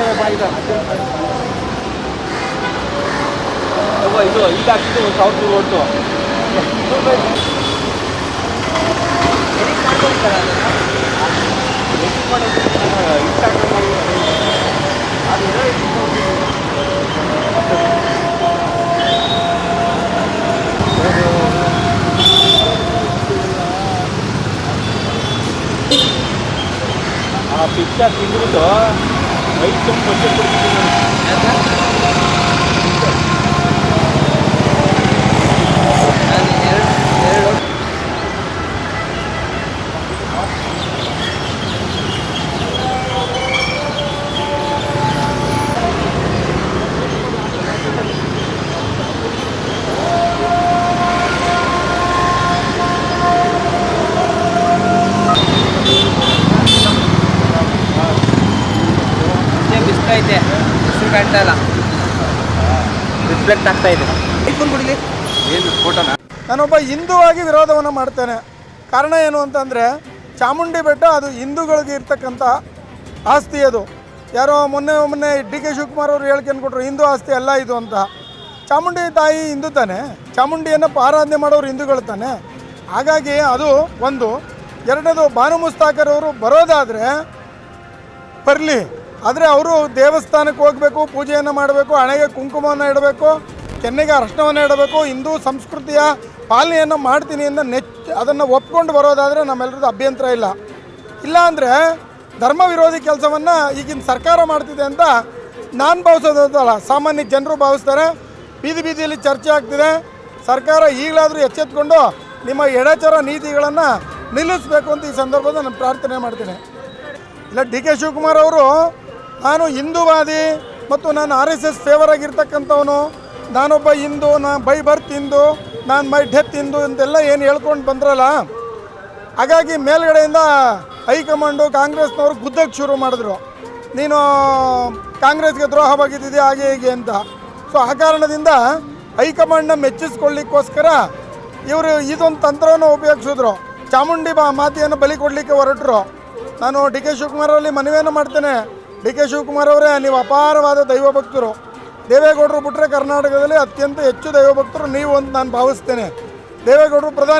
现在拍一个。我跟你说，一大批这么超速我走。啊，比较辛苦的。వైద్యం వచ్చే ಕಾಣ್ತಾ ಇಲ್ಲ. ರಿಫ್ಲೆಕ್ಟ್ ಆಗ್ತಾ ಇದೆ. ಐಫೋನ್ ಕೊಡಲಿ ಏನು ಫೋಟೋನ ನಾನೊಬ್ಬ ಹಿಂದೂವಾಗಿ ವಿರೋಧವನ್ನು ಮಾಡ್ತೇನೆ. ಕಾರಣ ಏನು ಅಂತಂದರೆ ಚಾಮುಂಡಿ ಬೆಟ್ಟ ಅದು ಹಿಂದೂಗಳಿಗೆ ಇರ್ತಕ್ಕಂಥ ಆಸ್ತಿ ಅದು. ಯಾರೋ ಮೊನ್ನೆ ಮೊನ್ನೆ ಡಿ ಕೆ ಶಿವಕುಮಾರ್ ಅವರು ಹೇಳ್ಕೊಂಡು ಕೊಟ್ಟರು ಹಿಂದೂ ಆಸ್ತಿ ಅಲ್ಲ ಇದು ಅಂತ. ಚಾಮುಂಡಿ ತಾಯಿ ಹಿಂದೂ ತಾನೆ. ಚಾಮುಂಡಿಯನ್ನು ಆರಾಧನೆ ಮಾಡೋರು ಹಿಂದೂಗಳು ತಾನೆ. ಹಾಗಾಗಿ ಅದು ಒಂದು. ಎರಡನೇದು ಭಾನು ಮುಸ್ತಾಕರ್ ಅವರು ಬರೋದಾದರೆ ಬರಲಿ. ಆದರೆ ಅವರು ದೇವಸ್ಥಾನಕ್ಕೆ ಹೋಗಬೇಕು, ಪೂಜೆಯನ್ನು ಮಾಡಬೇಕು, ಹಣೆಗೆ ಕುಂಕುಮವನ್ನು ಇಡಬೇಕು, ಕೆನ್ನೆಗೆ ಅರ್ಶನವನ್ನು ಇಡಬೇಕು, ಹಿಂದೂ ಸಂಸ್ಕೃತಿಯ ಪಾಲನೆಯನ್ನು ಮಾಡ್ತೀನಿ ಅಂತ ನೆಚ್ ಅದನ್ನು ಒಪ್ಕೊಂಡು ಬರೋದಾದರೆ ನಮ್ಮೆಲ್ಲರದ್ದು ಅಭ್ಯಂತರ ಇಲ್ಲ. ಇಲ್ಲಾಂದರೆ ಧರ್ಮ ವಿರೋಧಿ ಕೆಲಸವನ್ನು ಈಗಿನ ಸರ್ಕಾರ ಮಾಡ್ತಿದೆ ಅಂತ ನಾನು ಭಾವಿಸೋದಲ್ಲ, ಸಾಮಾನ್ಯ ಜನರು ಭಾವಿಸ್ತಾರೆ. ಬೀದಿ ಬೀದಿಯಲ್ಲಿ ಚರ್ಚೆ ಆಗ್ತಿದೆ. ಸರ್ಕಾರ ಈಗಲಾದರೂ ಎಚ್ಚೆತ್ಕೊಂಡು ನಿಮ್ಮ ಎಡಚರ ನೀತಿಗಳನ್ನು ನಿಲ್ಲಿಸಬೇಕು ಅಂತ ಈ ಸಂದರ್ಭದಲ್ಲಿ ನಾನು ಪ್ರಾರ್ಥನೆ ಮಾಡ್ತೀನಿ. ಇಲ್ಲ, ಡಿ ಕೆ ಶಿವಕುಮಾರ್ ಅವರು ನಾನು ಹಿಂದೂವಾದಿ ಮತ್ತು ನಾನು ಆರ್ ಎಸ್ ಎಸ್ ಫೇವರ್ ಆಗಿರ್ತಕ್ಕಂಥವನು. ನಾನೊಬ್ಬ ಹಿಂದೂ, ನಾ ಬೈ ಬರ್ತ್ ಹಿಂದೂ, ನಾನು ಮೈ ಡೆತ್ ಹಿಂದೂ ಅಂತೆಲ್ಲ ಏನು ಹೇಳ್ಕೊಂಡು ಬಂದ್ರಲ್ಲ? ಹಾಗಾಗಿ ಮೇಲ್ಗಡೆಯಿಂದ ಹೈಕಮಾಂಡು ಕಾಂಗ್ರೆಸ್ನವ್ರು ಗುದ್ದಕ್ಕೆ ಶುರು ಮಾಡಿದ್ರು. ನೀನು ಕಾಂಗ್ರೆಸ್ಗೆ ದ್ರೋಹವಾಗಿದ್ದಿದೆ ಹಾಗೆ ಹೀಗೆ ಅಂತ. ಸೊ ಆ ಕಾರಣದಿಂದ ಹೈಕಮಾಂಡ್ನ ಮೆಚ್ಚಿಸ್ಕೊಳ್ಳಿಕ್ಕೋಸ್ಕರ ಇವರು ಇದೊಂದು ತಂತ್ರವನ್ನು ಉಪಯೋಗಿಸಿದ್ರು. ಚಾಮುಂಡಿ ಬಾ ಮಾತೆಯನ್ನು ಬಲಿ ಕೊಡಲಿಕ್ಕೆ ಹೊರಟರು. ನಾನು ಡಿ ಕೆ ಶಿವಕುಮಾರಲ್ಲಿ ಮನವಿಯನ್ನು ಮಾಡ್ತೇನೆ. ಡಿ ಕೆ ಶಿವಕುಮಾರ್ ಅವರೇ, ನೀವು ಅಪಾರವಾದ ದೈವ ಭಕ್ತರು ದೇವೇಗೌಡರು ಬಿಟ್ಟರೆ ಕರ್ನಾಟಕದಲ್ಲಿ ಅತ್ಯಂತ ಹೆಚ್ಚು ದೈವ ಭಕ್ತರು ನೀವು ಅಂತ ನಾನು ಭಾವಿಸ್ತೇನೆ. ದೇವೇಗೌಡರು ಪ್ರಧಾನಿ